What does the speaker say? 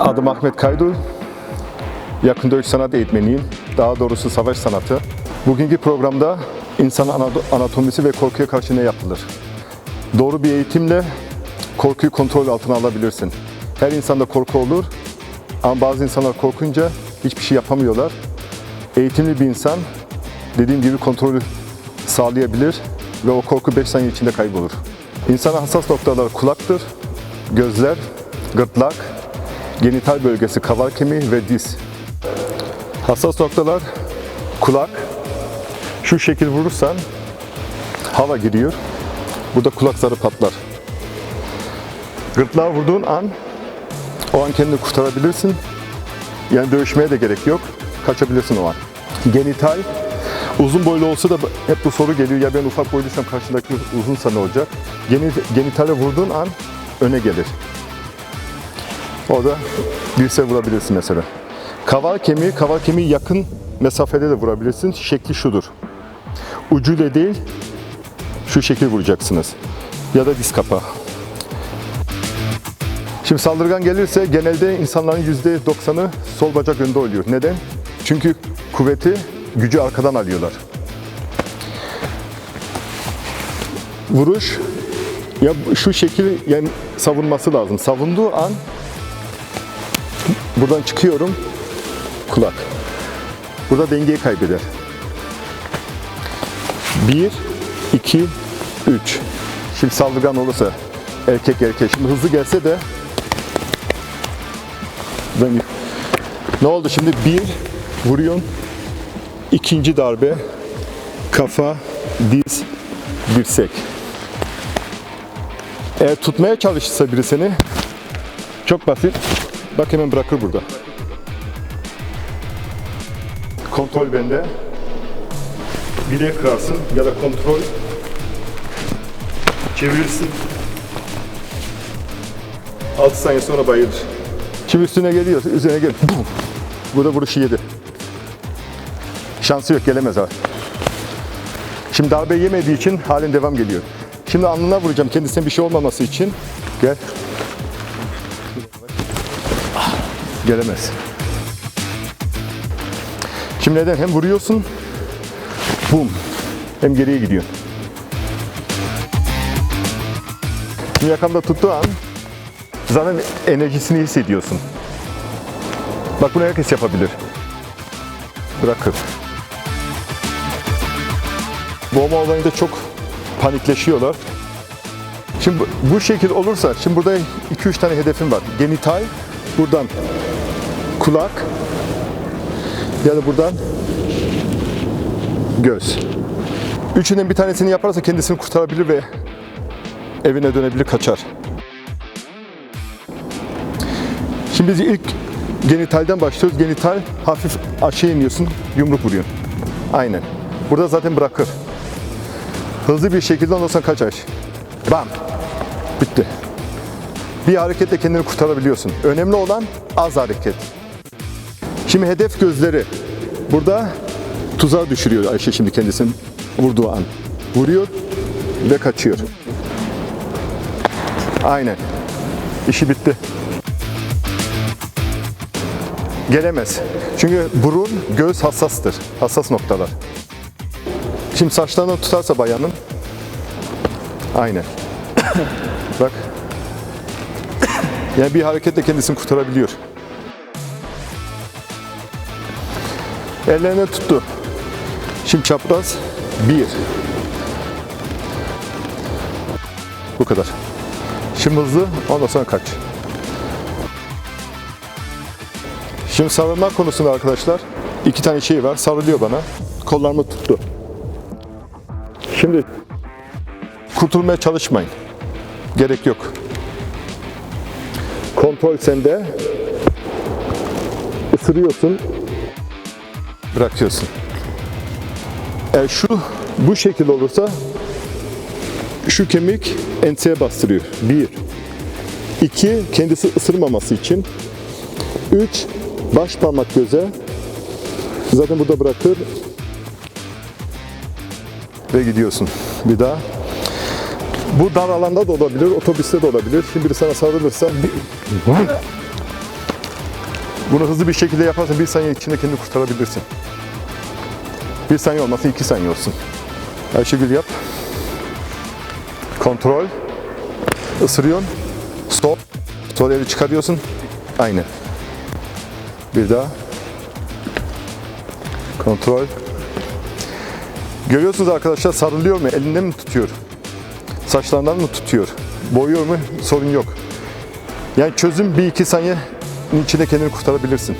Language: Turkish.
Adım Ahmet Kaydul. Yakın dövüş sanat eğitmeniyim. Daha doğrusu savaş sanatı. Bugünkü programda insan anatomisi ve korkuya karşı ne yapılır? Doğru bir eğitimle korkuyu kontrol altına alabilirsin. Her insanda korku olur ama bazı insanlar korkunca hiçbir şey yapamıyorlar. Eğitimli bir insan dediğim gibi kontrolü sağlayabilir ve o korku 5 saniye içinde kaybolur. İnsana hassas noktalar kulaktır, gözler, gırtlak, genital bölgesi, kaval kemiği ve diz. Hassas noktalar kulak. Şu şekil vurursan hava giriyor. Burada kulak zarı patlar. Gırtlağa vurduğun an o an kendini kurtarabilirsin. Yani dövüşmeye de gerek yok. Kaçabilirsin o an. Genital uzun boylu olsa da hep bu soru geliyor. Ya ben ufak boyluysam karşındaki uzunsa ne olacak? Geni, genitale vurduğun an öne gelir. Orada dirse vurabilirsin mesela. Kaval kemiği, kaval kemiği yakın mesafede de vurabilirsin. Şekli şudur. Ucuyla değil, şu şekil vuracaksınız. Ya da diz kapağı. Şimdi saldırgan gelirse genelde insanların %90'ı sol bacak önde oluyor. Neden? Çünkü kuvveti, gücü arkadan alıyorlar. Vuruş ya şu şekil yani savunması lazım. Savunduğu an buradan çıkıyorum kulak. Burada dengeyi kaybeder. 1 2 3 Şimdi saldırgan olursa erkek erkek. Şimdi hızlı gelse de ne oldu şimdi? Bir vuruyorsun. ikinci darbe kafa, diz, dirsek. Eğer tutmaya çalışırsa biri seni çok basit. Bak hemen bırakır burada. Kontrol bende. Bile kırarsın ya da kontrol çevirirsin. 6 saniye sonra bayılır. Şimdi üstüne geliyor, üzerine gel. Bum. Burada vuruşu yedi. Şansı yok, gelemez abi. Şimdi darbe yemediği için halen devam geliyor. Şimdi alnına vuracağım kendisine bir şey olmaması için. Gel. Gelemez. Şimdi neden? Hem vuruyorsun, bum, hem geriye gidiyor. Şimdi yakamda tuttuğu an zaten enerjisini hissediyorsun. Bak bunu herkes yapabilir. Bırakır. Boğma olayında çok panikleşiyorlar. Şimdi bu şekil olursa, şimdi burada 2-3 tane hedefim var. Genital, buradan kulak ya da buradan göz. Üçünün bir tanesini yaparsa kendisini kurtarabilir ve evine dönebilir, kaçar. Şimdi biz ilk genitalden başlıyoruz. Genital hafif aşağı iniyorsun, yumruk vuruyorsun. Aynen. Burada zaten bırakır. Hızlı bir şekilde ondan sonra kaçar. Bam. Bitti. Bir hareketle kendini kurtarabiliyorsun. Önemli olan az hareket. Şimdi hedef gözleri. Burada tuzağa düşürüyor Ayşe şimdi kendisini vurduğu an. Vuruyor ve kaçıyor. Aynen. İşi bitti. Gelemez. Çünkü burun, göz hassastır. Hassas noktalar. Şimdi saçlarını tutarsa bayanın. Aynen. Bak. Yani bir hareketle kendisini kurtarabiliyor. Ellerine tuttu. Şimdi çapraz. Bir. Bu kadar. Şimdi hızlı, ondan sonra kaç. Şimdi sarılma konusunda arkadaşlar iki tane şey var. Sarılıyor bana. Kollarımı tuttu. Şimdi kurtulmaya çalışmayın. Gerek yok. Kontrol sende. Isırıyorsun. Bırakıyorsun. Eğer şu bu şekil olursa şu kemik enseye bastırıyor. Bir. İki, kendisi ısırmaması için. Üç, baş parmak göze. Zaten burada bırakır. Ve gidiyorsun. Bir daha. Bu dar alanda da olabilir, otobüste de olabilir. Şimdi biri sana sarılırsa bir- Bunu hızlı bir şekilde yaparsan bir saniye içinde kendini kurtarabilirsin. Bir saniye olmasın iki saniye olsun. Ayşegül yap. Kontrol. Isırıyorsun. Stop. Sol eli çıkarıyorsun. Aynı. Bir daha. Kontrol. Görüyorsunuz arkadaşlar sarılıyor mu? Elinde mi tutuyor? Saçlarından mı tutuyor? Boyuyor mu? Sorun yok. Yani çözüm bir iki saniyenin içinde kendini kurtarabilirsin.